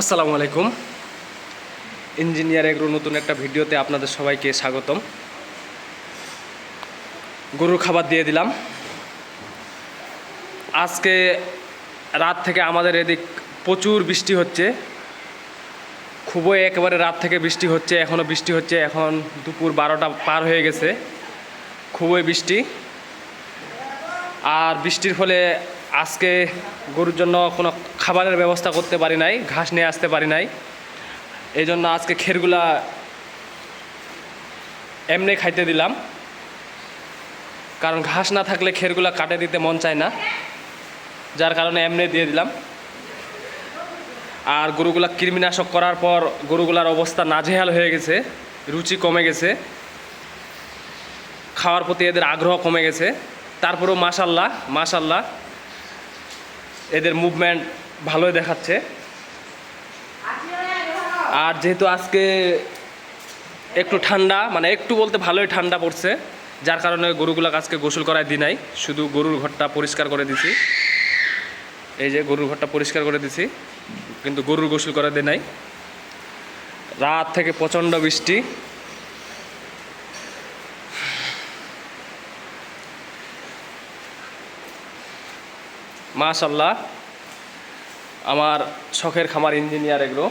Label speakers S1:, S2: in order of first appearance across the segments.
S1: আসসালামু আলাইকুম। Engineer agro নতুন একটা ভিডিওতে আপনাদের সবাইকে স্বাগতম। গরুর খাবার দিয়ে দিলাম। আজকে রাত থেকে আমাদের এদিক প্রচুর বৃষ্টি হচ্ছে। খুবই একেবারে রাত থেকে বৃষ্টি হচ্ছে এখনও বৃষ্টি হচ্ছে, এখন দুপুর বারোটা পার হয়ে গেছে। খুবই বৃষ্টি। আর বৃষ্টির ফলে আজকে গরুর জন্য কোনো খাবারের ব্যবস্থা করতে পারি নাই, ঘাস নিয়ে আসতে পারি নাই। এই জন্য আজকে খেরগুলা এমনি খাইতে দিলাম। কারণ ঘাস না থাকলে খেরগুলা কাটে দিতে মন চায় না। যার কারণে এমনি দিয়ে দিলাম। আর গরুগুলা কৃমিনাশক করার পর গরুগুলার অবস্থা নাজেহাল হয়ে গেছে, রুচি কমে গেছে। খাওয়ার প্রতি এদের আগ্রহ কমে গেছে। তারপরেও মাশাল্লাহ মাশাল্লাহ। এদের মুভমেন্ট ভালোই দেখাচ্ছে। আর যেহেতু আজকে একটু ঠান্ডা মানে একটু বলতে ভালোই ঠান্ডা পড়ছে, যার কারণে গরুগুলোকে আজকে গোসল করায় দিই নাই, শুধু গরুর ঘরটা পরিষ্কার করে দিছি। এই যে গরুর ঘরটা পরিষ্কার করে দিছি, কিন্তু গরুর গোসল করে দিই নাই। রাত থেকে প্রচণ্ড বৃষ্টি। মাশাল্লাহ আমার শখের খামার ইঞ্জিনিয়ার এগুলো।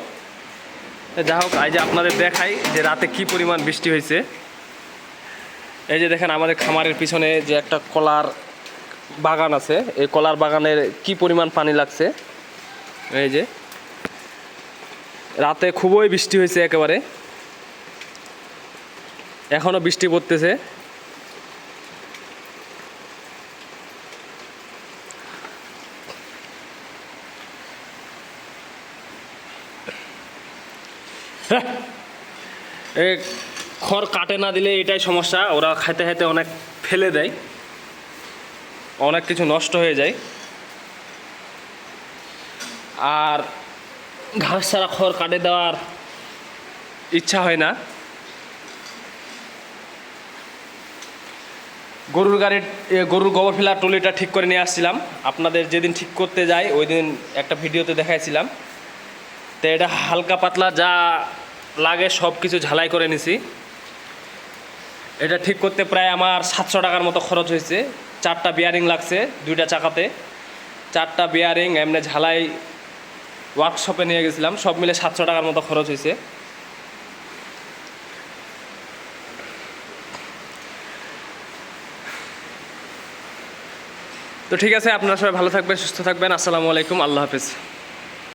S1: যা হোক যে আপনাদের দেখাই যে রাতে কি পরিমাণ বৃষ্টি হয়েছে। এই যে দেখেন, আমাদের খামারের পিছনে যে একটা কলার বাগান আছে, এই কলার বাগানের কি পরিমাণ পানি লাগছে। এই যে, রাতে খুবই বৃষ্টি হয়েছে একেবারে। এখনও বৃষ্টি পড়তেছে। খড় কাটে না দিলে এটাই সমস্যা। ওরা খাইতে খাইতে অনেক ফেলে দেয়। অনেক কিছু নষ্ট হয়ে যায়। আর ঘাস ছাড়া খড় কাটে দেওয়ার ইচ্ছা হয় না। গরুর গাড়ির গরুর গোবর ফেলার টলিটা ঠিক করে নিয়ে আসছিলাম। আপনাদের যেদিন ঠিক করতে যাই, ওই দিন একটা ভিডিওতে দেখাইছিলাম। তো এটা হালকা পাতলা যা লাগে সব কিছু ঝালাই করে নিছি। এটা ঠিক করতে প্রায় আমার সাতশো টাকার মতো খরচ হয়েছে। চারটা বিয়ারিং লাগছে দুইটা চাকাতে। চারটা বিয়ারিং এমনি ঝালাই ওয়ার্কশপে নিয়ে গেছিলাম, সব মিলে সাতশো টাকার মতো খরচ হয়েছে। তো ঠিক আছে, আপনারা সবাই ভালো থাকবেন, সুস্থ থাকবেন। আসসালামু আলাইকুম, আল্লাহ হাফিজ।